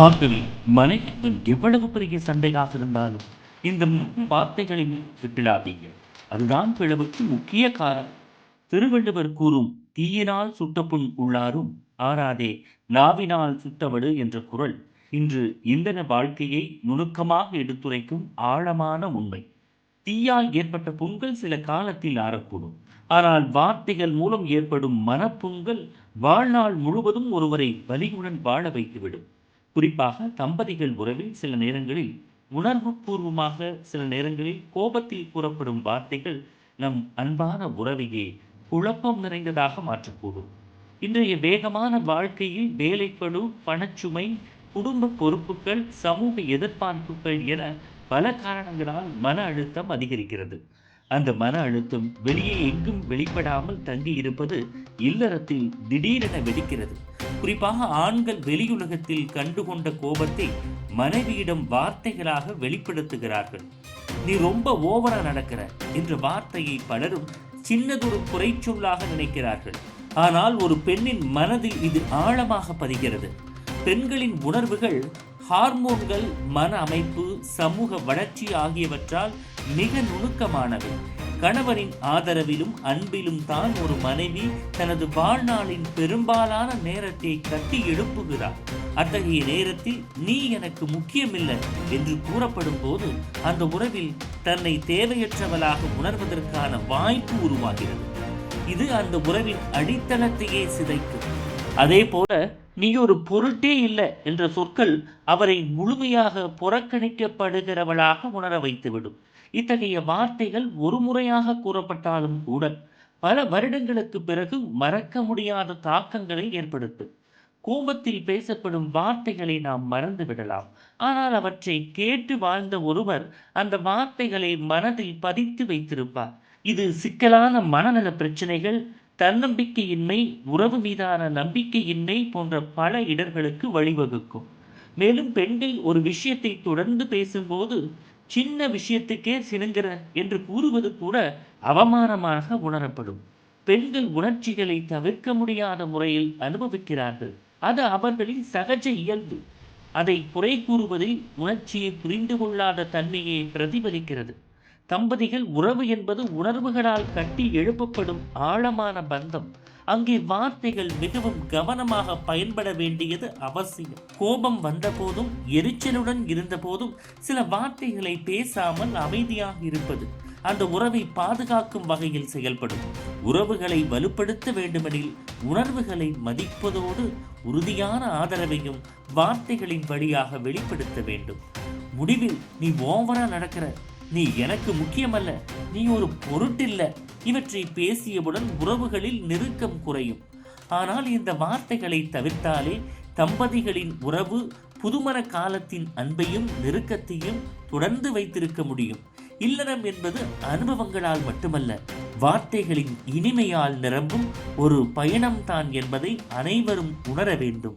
ஆகவே மனைவிக்குள் எவ்வளவு பெரிய சண்டையாக இருந்தாலும் இந்த வார்த்தைகளை வார்த்தைகளில் விட்டுடாதீங்க அதுதான் பிளவுக்கு முக்கிய காரணம். திருவள்ளுவர் கூறும் தீயினால் சுட்டப்புண் உள்ளாரும் ஆறாதே நாவினால் சுட்டவடு என்ற குரல் இன்று இந்தன வாழ்க்கையை நுணுக்கமாக எடுத்துரைக்கும் ஆழமான உண்மை. தீயால் ஏற்பட்ட புண்கள் சில காலத்தில் ஆறக்கூடும். ஆனால் வார்த்தைகள் மூலம் ஏற்படும் மனப்புண்கள் வாழ்நாள் முழுவதும் ஒருவரை வலியுடன் வாழ வைத்துவிடும். குறிப்பாக தம்பதிகள் உறவில் சில நேரங்களில் உணர்வு பூர்வமாக சில நேரங்களில் கோபத்தில் கூறப்படும் வார்த்தைகள் நம் அன்பான உறவையே குழப்பம் நிறைந்ததாக மாற்றக்கூடும். இன்றைய வேகமான வாழ்க்கையில் வேலைப்பளு பணச்சுமை குடும்ப பொறுப்புகள் சமூக எதிர்பார்ப்புகள் என பல காரணங்களால் மன அழுத்தம் அதிகரிக்கிறது. அந்த மன அழுத்தம் வெளியே எங்கும் வெளிப்படாமல் தங்கி இருப்பது இல்லறத்தில் திடீரென வெடிக்கிறது. குறிப்பாக ஆண்கள் வெளியுலகத்தில் கண்டுகொண்ட கோபத்தை மனைவியிடம் வார்த்தைகளாக வெளிப்படுத்துகிறார்கள். நீ ரொம்ப ஓவரா நடக்கிற என்ற வார்த்தையை பலரும் சின்னதொரு குறைச்சொல்லாக நினைக்கிறார்கள். ஆனால் ஒரு பெண்ணின் மனதில் இது ஆழமாக பதிகிறது. பெண்களின் உணர்வுகள் ஹார்மோன்கள் மன அமைப்பு சமூக வளர்ச்சி ஆகியவற்றால் மிக நுணுக்கமானவை. கணவனின் ஆதரவிலும் அன்பிலும் தான் ஒரு மனைவி தனது வாழ்நாளின் பெரும்பாலான நேரத்தை கட்டி எழுப்புகிறார் அத்தகைய நேரத்தில் நீ எனக்கு முக்கியமில்லை என்று கூறப்படும் போது அந்த உறவில் தன்னை தேவையற்றவளாக உணர்வதற்கான வாய்ப்பு உருவாகிறது. இது அந்த உறவின் அடித்தளத்தையே சிதைக்கும். அதே போல நீ ஒரு பொருட்டே இல்லை என்ற சொற்கள் அவரை முழுமையாக புறக்கணிக்கப்படுகிறவளாக உணர வைத்துவிடும். இத்தகைய வார்த்தைகள் ஒரு முறையாக கூறப்பட்டாலும் கூட பல வருடங்களுக்கு பிறகு மறக்க முடியாத தாக்கங்களை ஏற்படுத்தும் கோபத்தில் பேசப்படும் வார்த்தைகளை நாம் மறந்து விடலாம். ஆனால் அவற்றை கேட்டு வாழ்ந்த ஒருவர் அந்த வார்த்தைகளை மனதில் பதித்து வைத்திருப்பார். இது சிக்கலான மனநல பிரச்சனைகள் தன்னம்பிக்கையின்மை உறவு மீதான நம்பிக்கையின்மை போன்ற பல இடர்களுக்கு வழிவகுக்கும். மேலும் பெண்கள் ஒரு விஷயத்தை தொடர்ந்து பேசும்போது சின்ன விஷயத்துக்கே சினுங்கிற என்று கூறுவது கூட அவமானமாக உணரப்படும். பெண்கள் உணர்ச்சிகளை தவிர்க்க முடியாத முறையில் அனுபவிக்கிறார்கள். அது அவர்களின் சகஜ இயல்பு. அதை குறை கூறுவதில் உணர்ச்சியை புரிந்து கொள்ளாத தன்மையை பிரதிபலிக்கிறது. தம்பதிகள் உறவு என்பது உணர்வுகளால் கட்டி எழுப்பப்படும் ஆழமான பந்தம். அங்கே வார்த்தைகள் மிகவும் கவனமாக பயன்பட வேண்டியது அவசியம். கோபம் வந்தபோதும் எரிச்சலுடன் இருந்தபோதும் சில வார்த்தைகளை பேசாமல் அமைதியாக இருப்பது அந்த உறவை பாதுகாக்கும் வகையில் செயல்படும். உறவுகளை வலுப்படுத்த வேண்டுமெனில் உணர்வுகளை மதிப்பதோடு உறுதியான ஆதரவையும் வார்த்தைகளின் வழியாக வெளிப்படுத்த வேண்டும். முடிவில் நீ ஓவரா நடக்கிற. நீ எனக்கு முக்கியமல்ல. நீ ஒரு பொருட்டில்லை. இவற்றை பேசியவுடன் உறவுகளில் நெருக்கம் குறையும். ஆனால் இந்த வார்த்தைகளை தவிர்த்தாலே தம்பதிகளின் உறவு புதுமண காலத்தின் அன்பையும் நெருக்கத்தையும் தொடர்ந்து வைத்திருக்க முடியும். இல்லறம் என்பது அனுபவங்களால் மட்டுமல்ல வார்த்தைகளின் இனிமையால் நிரம்பும் ஒரு பயணம்தான் என்பதை அனைவரும் உணர வேண்டும்.